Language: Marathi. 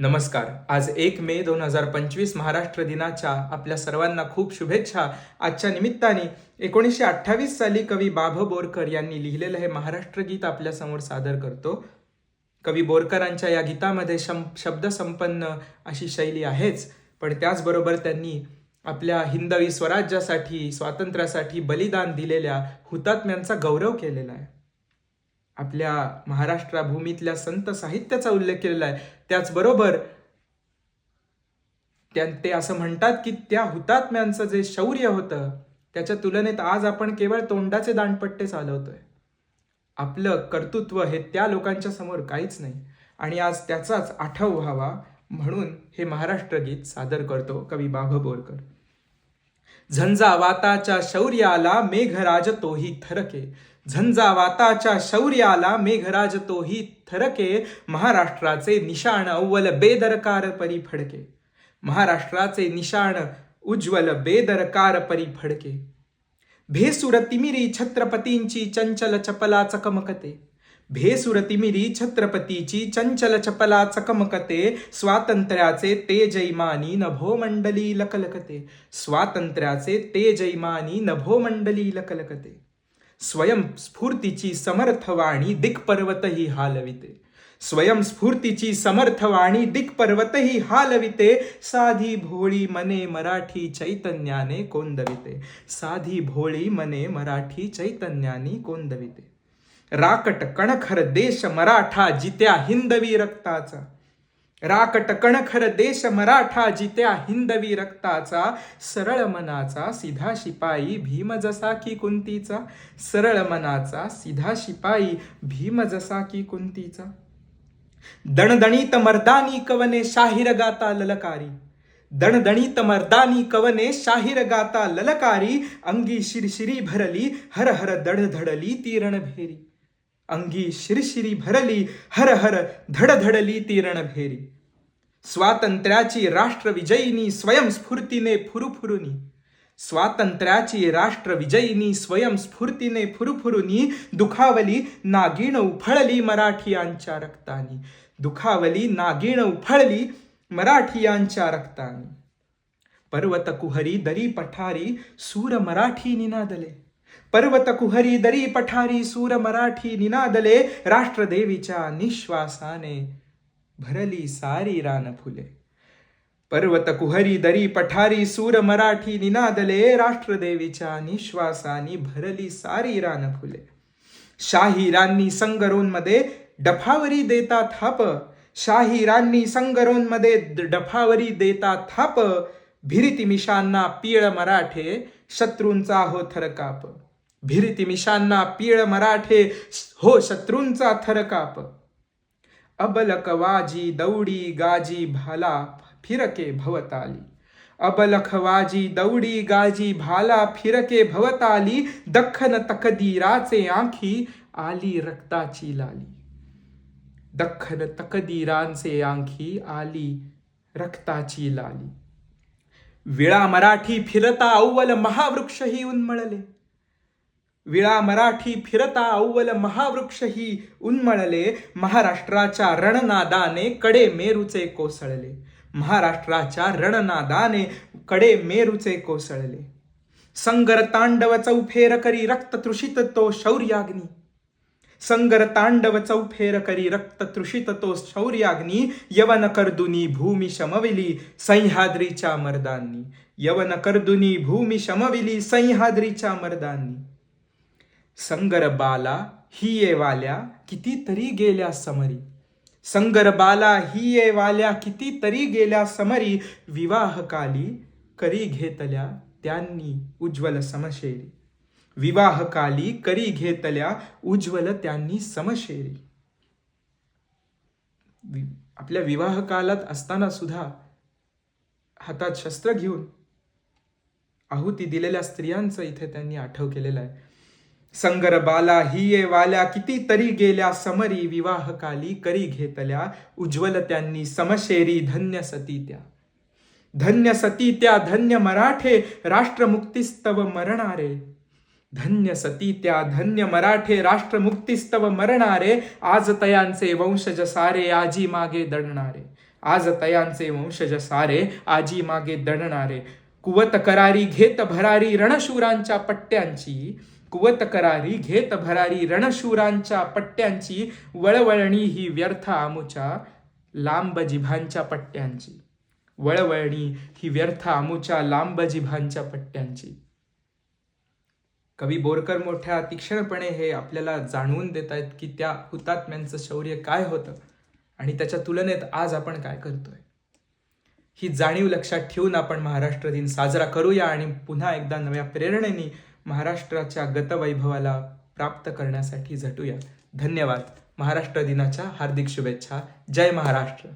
नमस्कार. आज एक मे दोन हजार पंचवीस महाराष्ट्र दिनाच्या आपल्या सर्वांना खूप शुभेच्छा. आजच्या निमित्ताने एकोणीसशे अठ्ठावीस साली कवी बाभ बोरकर यांनी लिहिलेलं हे महाराष्ट्र गीत आपल्यासमोर सादर करतो. कवी बोरकरांच्या या गीतामध्ये शम शब्दसंपन्न अशी शैली आहेच. पण त्याचबरोबर त्यांनी आपल्या हिंदवी स्वराज्यासाठी स्वातंत्र्यासाठी बलिदान दिलेल्या हुतात्म्यांचा गौरव केलेला आहे. आपल्या महाराष्ट्र भूमीतल्या संत साहित्याचा उल्लेख केलेला आहे. त्याचबरोबर त्या ते असं म्हणतात की त्या हुतात्म्यांचं जे शौर्य होतं त्याच्या तुलनेत आज आपण केवळ तोंडाचे दांडपट्टे चालवतोय. आपलं कर्तृत्व हे त्या लोकांच्या समोर काहीच नाही. आणि आज त्याचाच आठव व्हावा म्हणून हे महाराष्ट्र गीत सादर करतो कवी बाभ बोरकर. झंझावाताच्या शौर्याला मेघराज तोही थरके. झंझावाताच्या शौर्याला मेघराज तोही थरके. महाराष्ट्राचे निशाण अव्वल बेदरकार परी फडके. महाराष्ट्राचे निशाण उज्ज्वल बेदरकार परी फडके. भेसुर तिमिरी छत्रपतींची चंचल चपला चकमकते. भेसुरती मिरी छत्रपतीची चंचल चपला चकमकते स्वातंत्र्याचे तेजैमानी नभोमंडली लकलकते स्वातंत्र्याचे तेजैमानी नभोमंडली लकलकते स्वयंस्फूर्तीची समर्थवाणी दिक्पर्वतही हालविते. स्वयंस्फूर्तीची समर्थवाणी दिक्पर्वतही हालविते. साधी भोळी मने मराठी चैतन्याने कोंदविते. साधी भोळी मने मराठी चैतन्याने कोंदविते. राकट कणखर देश मराठा जित्या हिंदवी रक्ताचा. राकट कणखर देश मराठा जित्या हिंदवी रक्ताचा. सरळ मनाचा सिधा शिपाई भीम जसा की कुंतीचा. सरळ मनाचा सिधा शिपाई भीम जसा की कुंतीचा. दणदणीत मर्दानी कवने शाहीर गाता ललकारी. दणदणीत मर्दानी कवने शाहीर गाता ललकारी. अंगी शिरशिरी भरली हर हर धडधडली तीरण भेरी. अंगी शिरशिरी भरली हर हर धडधडली ती रणभेरी स्वातंत्र्याची राष्ट्रविजयिनी स्वयंस्फूर्तीने फुरुफुरुनी स्वातंत्र्याची राष्ट्रविजयिनी स्वयंस्फूर्तीने फुरुफुरुनी दुखावली नागिण उफळली मराठियांच्या रक्तानी दुखावली नागिण उफळली मराठियांच्या रक्तानी पर्वत कुहरी दरी पठारी सूर मराठी निनादले पर्वत कुहरी दरी पठारी सूर मराठी निनादले राष्ट्रदेवीच्या निश्वासाने भरली सारी रान फुले पर्वत कुहरी दरी पठारी सूर मराठी निनादले राष्ट्रदेवीच्या निश्वासानी भरली सारी रान फुले शाहिरांनी संगरोंमध्ये डफावरी देता थाप शाहिरांनी संगरोंमध्ये डफावरी देता थाप भिरिती मिशांना पीळ मराठे शत्रूंचा हो थरकाप भिरिती मिशांना पीळ मराठे हो शत्रूंचा थरकाप अबलक वाजी दौडी गाजी भाला फिरके भवताली. अबलख वाजी दौडी गाजी भाला फिरके भवताली दख्खन तकदीराचे आखी आली रक्ताची लाली. दख्खन तकदीरांचे आंखी आली रक्ताची लाली. विळा मराठी फिरता अव्वल महावृक्षही उन्मळले. विळा मराठी फिरता अव्वल महावृक्षही उन्मळले. महाराष्ट्राच्या रणनादाने कडे मेरूचे कोसळले. महाराष्ट्राच्या रणनादाने कडे मेरूचे कोसळले. संगर तांडव चौफेर करी रक्त तृषित तो शौर्याग्नी. संगर तांडव चौफेर करी रक्त तृषित तो शौर्याग्नी. यवन कर्दुनी भूमी शमविली सह्याद्रीच्या मर्दांनी. यवन कर्दुनी भूमी शमविली सह्याद्रीच्या मर्दांनी. संगरबाला ही तरी कितीतरी गेल्या समरी. संगरबाला हियेवाल्या ही तरी कितीतरी गेल्या समरी. विवाहकाली करी घेतल्या त्यांनी उज्ज्वल समशेरी. विवाहकाली करी घेतल्या उज्ज्वल त्यांनी समशेरी. वि- आपल्या विवाह कालात असताना सुद्धा हातात शस्त्र घेऊन आहुती दिलेल्या स्त्रियांचं इथे त्यांनी आठव केलेलं आहे. संगर बाला हिये वाल्या कितीतरी गेल्या समरी विवाहकाली करी घेतल्या उज्ज्वल त्यांनी समशेरी धन्य सती त्या. धन्य सती त्या धन्य मराठे राष्ट्रमुक्तिस्तव मरणारे. धन्य सती त्या धन्य मराठे राष्ट्रमुक्तिस्तव मरणारे. आज तयांचे वंशज सारे आजी मागे दडणारे. आज तयांचे वंशज सारे आजी मागे दडणारे. कुवत करारी घेत भरारी रणशूरांच्या पट्ट्यांची कुवत करारी घेत भरारी रणशूरांच्या पट्ट्यांची वळवळणी ही व्यर्थ आमुच्या लांब जिभांच्या पट्ट्यांची. वळवळणी ही व्यर्थ आमुच्या लांब जिभांच्या पट्ट्यांची. कवी बोरकर मोठ्या तीक्ष्णपणे हे आपल्याला जाणवून देत आहेत की त्या हुतात्म्यांचं शौर्य काय होतं आणि त्याच्या तुलनेत आज आपण काय करतोय. ही जाणीव लक्षात ठेवून आपण महाराष्ट्र दिन साजरा करूया आणि पुन्हा एकदा नव्या प्रेरणेने महाराष्ट्राच्या गतवैभवाला प्राप्त करण्यासाठी झटूया धन्यवाद. महाराष्ट्र दिनाच्या हार्दिक शुभेच्छा. जय महाराष्ट्र.